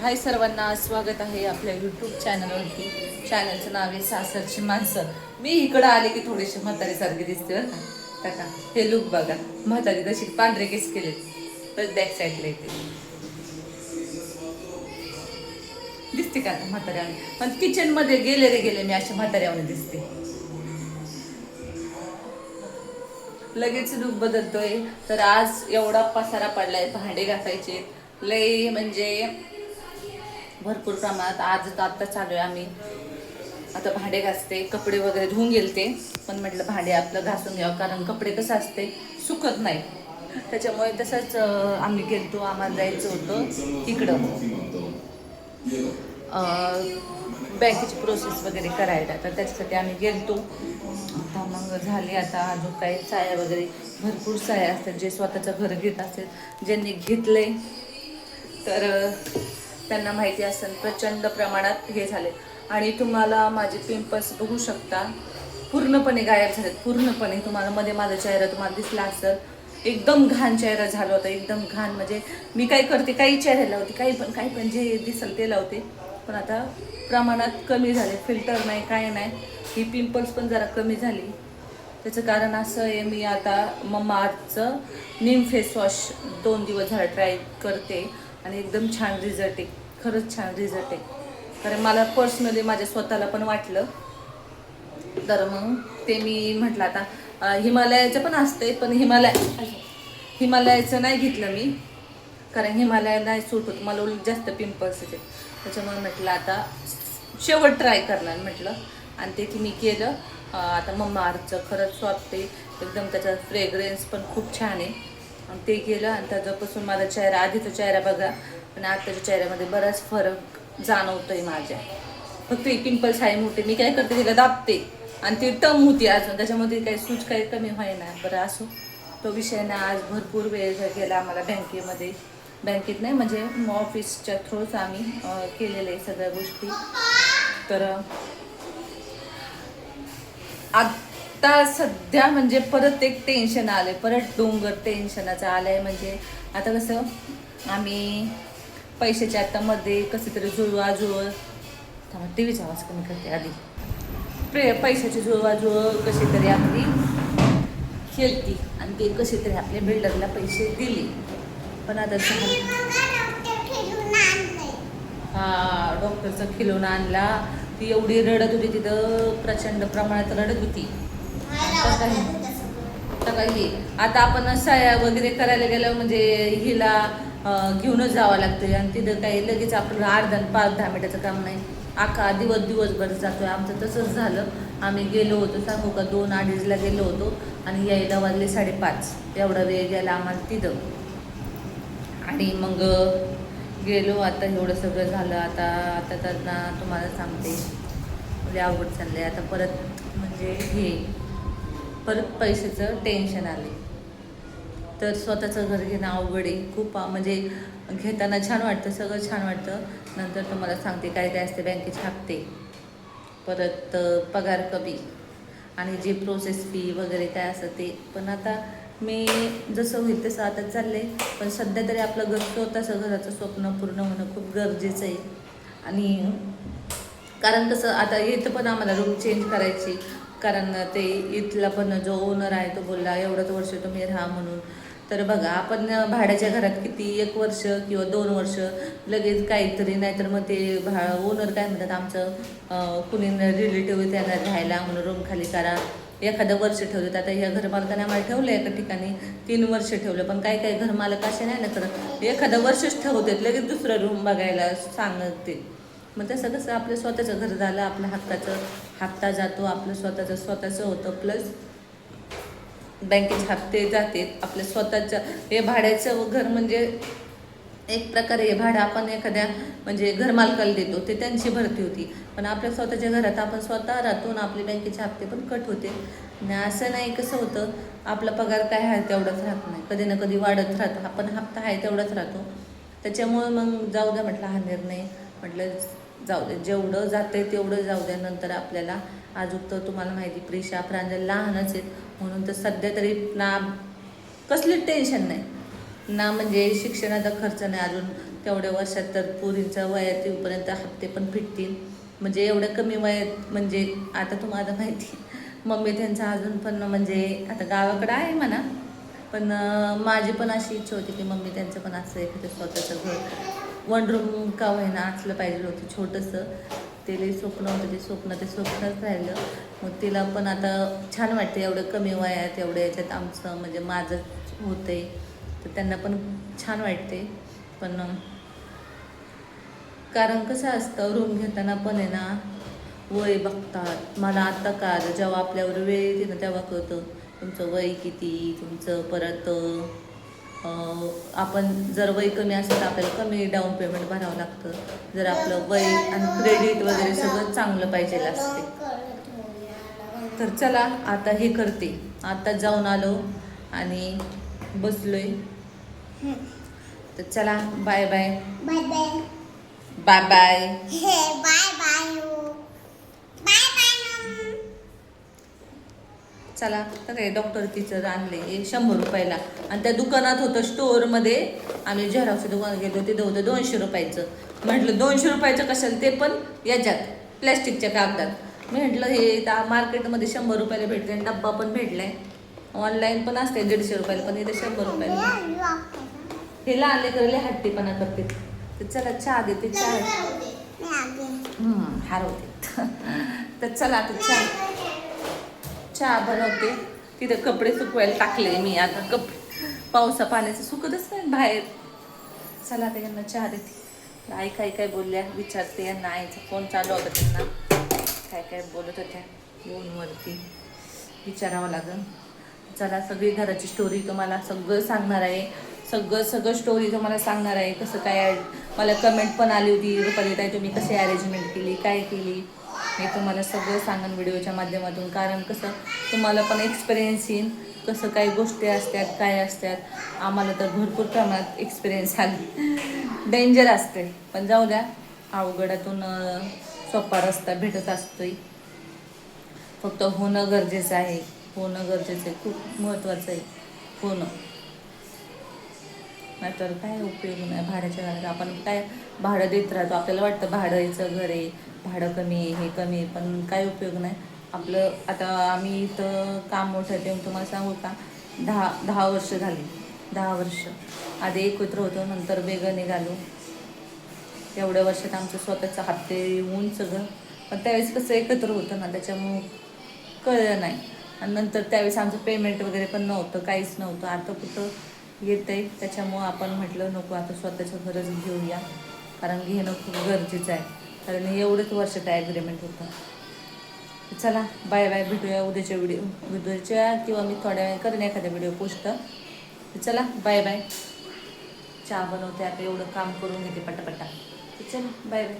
हाय सर्वांना स्वागत आहे आपल्या यूट्यूब चॅनलवरती चॅनलचं नाव आहे सासरची माणसं. मी इकडं आले की थोडीशी म्हातारीसारखी दिसते बरं का? टाका हे लुक बघा. म्हातारी तशी पांढरे केस केले तर बॅक साईडला येते. दिसते का म्हाताऱ्याने पण किचनमध्ये गेले रे गेले मी अशा म्हाताऱ्यावर दिसते. लगेच लुक बदलतोय. तर आज एवढा पसारा पडलाय भांडे घासायचे लय म्हणजे भरपूर प्रमाणात. आज तर आत्ता चालू आहे आम्ही. आता भांडे घासते कपडे वगैरे धुवून गेलते. पण म्हटलं भांडे आपलं घासून घ्यावं कारण कपडे कसं असते सुकत नाही. त्याच्यामुळे तसंच आम्ही गेलतो आम्हाला जायचं होतं तिकडं. बँकेची प्रोसेस वगैरे करायला. तर त्याच्यासाठी आम्ही गेलतो. आता मग झाले आता अजून काही साया वगैरे. भरपूर साया असतात जे स्वतःचं घर घेत असेल ज्यांनी घेतले तर त्यांना माहिती असेल प्रचंड प्रमाणात हे झाले. आणि तुम्हाला माझे पिंपल्स बघू शकता. पूर्णपणे गायब झालेत. पूर्णपणे तुम्हाला मध्ये माझा चेहरा तुम्हाला दिसला असेल. एकदम घाण चेहरा झाला होता. एकदम घाण. म्हणजे मी काय करते काही चेहऱ्याला लावते काही पण काही पण जे दिसल ते लावते. पण आता प्रमाणात कमी झाले. फिल्टर नाही काय नाही. ही पिंपल्स पण जरा कमी झाली. त्याचं कारण असं आहे मी आता मम्मा आजचं नीम फेस वॉश दोन दिवस झालं ट्राय करते. आणि एकदम छान रिझल्ट आहे. खरंच छान रिझल्ट आहे. कारण मला पर्सनली माझ्या स्वतःला पण वाटलं. तर मग ते मी म्हटलं आता हिमालयाचं पण असते पण हिमालय हिमालयाचं नाही घेतलं मी. कारण हिमालय नाही सूट होत. मला उलट जास्त पिंपल्स येते त्याच्यामुळे म्हटलं आता शेवट ट्राय करणार म्हटलं. आणि ते की मी केलं. आता मम्मा आर्थचं खरंच सॉफ्ट आहे एकदम त्याचा फ्रेग्रन्स पण खूप छान आहे. आणि ते केलं. आणि त्याच्यापासून माझा चेहरा आधीचा चेहरा बघा. आणि आताच्या चेहऱ्यामध्ये बराच फरक जाणवतोय माझ्या. फक्त ही पिंपल्स आहे मोठे. मी काय करते तिला दाबते आणि ती टम होती अजून. त्याच्यामध्ये काही सूज काही कमी व्हायना. बरं असो. तो विषय ना आज भरपूर वेळ गेला आम्हाला बँकेमध्ये. बँकेत नाही म्हणजे ऑफिसच्या थ्रूच आम्ही केलेले केलेलं आहे सगळ्या गोष्टी. तर आता सध्या म्हणजे परत एक टेन्शन आलं आहे परत डोंगर टेन्शनाचं आलं आहे म्हणजे आता कसं आम्ही पैशाच्या आता मध्ये कसे तरी जुळवाजुळव थांबा टी व्हीचा आवाज कमी करते आधी. प्रे पैशाची जुळवाजुळव कशी तरी आपली केलती आणि ते कसे तरी आपल्या बिल्डरला पैसे दिले. पण आता हा डॉक्टरचा खिलोन आणला. ती एवढी रडत होती तिथं प्रचंड प्रमाणात रडत होती. आता काही आता आता आपण सया वगैरे करायला गेलं म्हणजे हिला घेऊनच जावं लागतं आणि तिथं काही लगेच आपलं अर्धा पाच दहा मिनिटाचं काम नाही. अख्खा दिवस दिवसभर जातोय. आमचं तसंच झालं. आम्ही गेलो होतो सांगू का दोन अडीचला गेलो होतो. आणि यायला वाजले साडेपाच. एवढा वेळ गेला आम्हाला तिथं. आणि मग गेलो. आता एवढं सगळं झालं. आता आता त्यांना तुम्हाला सांगते. म्हणजे अवघड चाललंय. आता परत म्हणजे हे परत पैशाचं टेन्शन आले तर स्वतःचं घर घेणं अवघड आहे. खूप म्हणजे घेताना छान वाटतं सगळं छान वाटतं. नंतर तुम्हाला सांगते काय काय असते बँकेचे हप्ते. परत पगार कमी आणि जे प्रोसेस फी वगैरे काय असतं ते. पण आता मी जसं होईल तसं आता चालले पण सध्या तरी आपलं घर स्वतःचं घराचं स्वप्न पूर्ण होणं खूप गरजेचं आहे. आणि कारण कसं आता येतं पण आम्हाला रूम चेंज करायची. कारण ते इथला पण जो ओनर आहे तो बोलला एवढंच वर्ष तुम्ही राहा म्हणून. तर बघा आपण भाड्याच्या घरात किती एक वर्ष किंवा दोन वर्ष लगेच काहीतरी नाहीतर मग ते भा ओनर काय म्हणतात आमचं कुणी रिलेटिव्ह त्यांना राहायला म्हणून रूम खाली करा. एखादं वर्ष ठेवलं आता ह्या घरमालकाने आम्हाला ठेवलं एका ठिकाणी तीन वर्ष ठेवलं. पण काही काही घरमालक असे नाही ना करत एखादं वर्षच ठेवतात लगेच दुसरं रूम बघायला सांगते. मग तसं कसं आपलं स्वतःचं घर झालं आपल्या हक्काचं. हप्ता जातो आपलं स्वतःचं स्वतःचं होतं प्लस बँकेचे हप्ते जाते आपल्या स्वतःचं हे भाड्याचं घर म्हणजे एक प्रकारे हे भाडं आपण एखाद्या म्हणजे घरमालकाला देतो ते त्यांची भरती होती. पण आपल्या स्वतःच्या घरात आपण स्वतः राहतो आणि आपले बँकेचे हप्ते पण कट होते. आणि असं नाही कसं होतं आपला पगार काय आहे तेवढाच राहत नाही. कधी ना कधी वाढत राहतो. आपण हप्ता आहे तेवढाच राहतो. त्याच्यामुळं मग जाऊ द्या म्हटलं हा निर्णय म्हटलं जाऊ दे जेवढं जाते तेवढं जाऊ द्या नंतर आपल्याला अजून तर तुम्हाला माहिती प्रेशा प्रांजल लहानच आहेत. म्हणून तर सध्या तरी ना कसलीच टेन्शन नाही. ना म्हणजे शिक्षणाचा खर्च नाही अजून. तेवढ्या वर्षात तर पुरींच्या वयात येऊपर्यंत हप्ते पण फिटतील. म्हणजे एवढ्या कमी वयात म्हणजे आता तुम्हाला माहिती मम्मी त्यांचा अजून पण म्हणजे आता गावाकडं आहे म्हणा. पण माझी पण अशी इच्छा होती की मम्मी त्यांचं पण असं एखादं स्वतःचं घर वन रूम का होईना असलं पाहिजे होतं छोटंसं. ते लई स्वप्न होतं ते स्वप्न ते स्वप्नच राहिलं. मग तिला पण आता छान वाटते एवढं कमी वयात एवढ्या याच्यात आमचं म्हणजे माझं होतंय. तर त्यांना पण छान वाटते पण कारण कसं असतं रूम घेताना पण आहे ना वय बघतात. मला आत्ता का जेव्हा आपल्यावर वेळ येते ना तेव्हा कळतं. तुमचं वय किती तुमचं परत आपण जर वय कमी असेल तर आपल्याला कमी डाऊन पेमेंट भरावं लागतं. जर आपलं वय आणि क्रेडिट वगैरे सगळं चांगलं पाहिजे असते. तर चला आता हे करते. आता जाऊन आलो आणि बसलोय. तर चला bye bye bye bye bye bye bye bye bye bye चला तर हे डॉक्टर टीचर आणले एक शंभर रुपयाला. आणि त्या दुकानात होतं स्टोअरमध्ये आम्ही झेरॉक्सच्या दुकानात गेलो तिथं होतं दोनशे रुपयाचं. म्हटलं दोनशे रुपयाचं कशाला? ते पण याच्यात प्लॅस्टिकच्या कागदात. मी म्हटलं हे त्या मार्केटमध्ये शंभर रुपयाला भेटते आणि डब्बा पण भेटलाय. ऑनलाईन पण असते दीडशे रुपयाला पण इथे शंभर रुपयाला. हे लहान लेकरले हट्टीपणा करते तर चला चहा देते चहा. हरवते. तर चला आता चहा. चहा बनवते. तिथं कपडे सुकवायला टाकले मी. आता कप पावसा पाण्याचं सुकतच नाही बाहेर. चला आता यांना चहा देते. आई काय काय बोलल्या? विचारते यांना. आईचा फोन चालू होता त्यांना. काय काय बोलत होत्या? फोनवरती विचारावं लागेल. चला सगळी घराची स्टोरी तुम्हाला सगळं सांगणार आहे. सगळं सगळं स्टोरी तुम्हाला सांगणार आहे. कसं काय मला कमेंट पण आली होती. रुपाली ताई तुम्ही कशी अरेंजमेंट केली? काय केली? मी तुम्हाला सगळं सांगेन व्हिडिओच्या माध्यमातून. कारण कसं तुम्हाला पण एक्सपिरियन्स येईन. कसं काही गोष्टी असतात काय असतात आम्हाला तर भरपूर प्रमाणात एक्सपिरियन्स आली. डेंजर असते. पण जाऊ द्या अवघडातून सोपा रस्ता भेटत असतोय. फक्त होणं गरजेचं आहे. होणं गरजेचं आहे. खूप महत्त्वाचं आहे. होणं. नाहीतर काय उपयोग नाही भाड्याच्या घरात आपण काय भाडं देत राहतो? आपल्याला वाटतं भाड्याचं घर आहे भाडं कमी आहे हे कमी आहे पण काय उपयोग नाही. आपलं आता आम्ही इथं काम मोठं आहे तेव्हा तुम्हाला सांगू का? दहा दहा वर्ष झाली. दहा वर्ष. आधी एकत्र होतो नंतर वेगळं निघालो. एवढ्या वर्षात आमचं स्वतःचं हप्ते होऊन सगळं. पण त्यावेळेस कसं एकत्र होतं ना त्याच्यामुळं कळलं नाही. आणि नंतर त्यावेळेस आमचं पेमेंट वगैरे पण नव्हतं काहीच नव्हतं. आता कुठं येतं आहे त्याच्यामुळं आपण म्हटलं नको आता स्वतःच्या घरच घेऊया. कारण घेणं खूप गरजेचं आहे. कारण एवढंच वर्षाचं ॲग्रीमेंट होतं. चला बाय बाय भेटूया उद्याच्या व्हिडिओ व्हिडिओच्या किंवा मी थोड्या वेळ करेन एखाद्या व्हिडिओ पोस्ट चला बाय बाय चहा बनवते आता एवढं काम करून घेते पटापटा. चला बाय बाय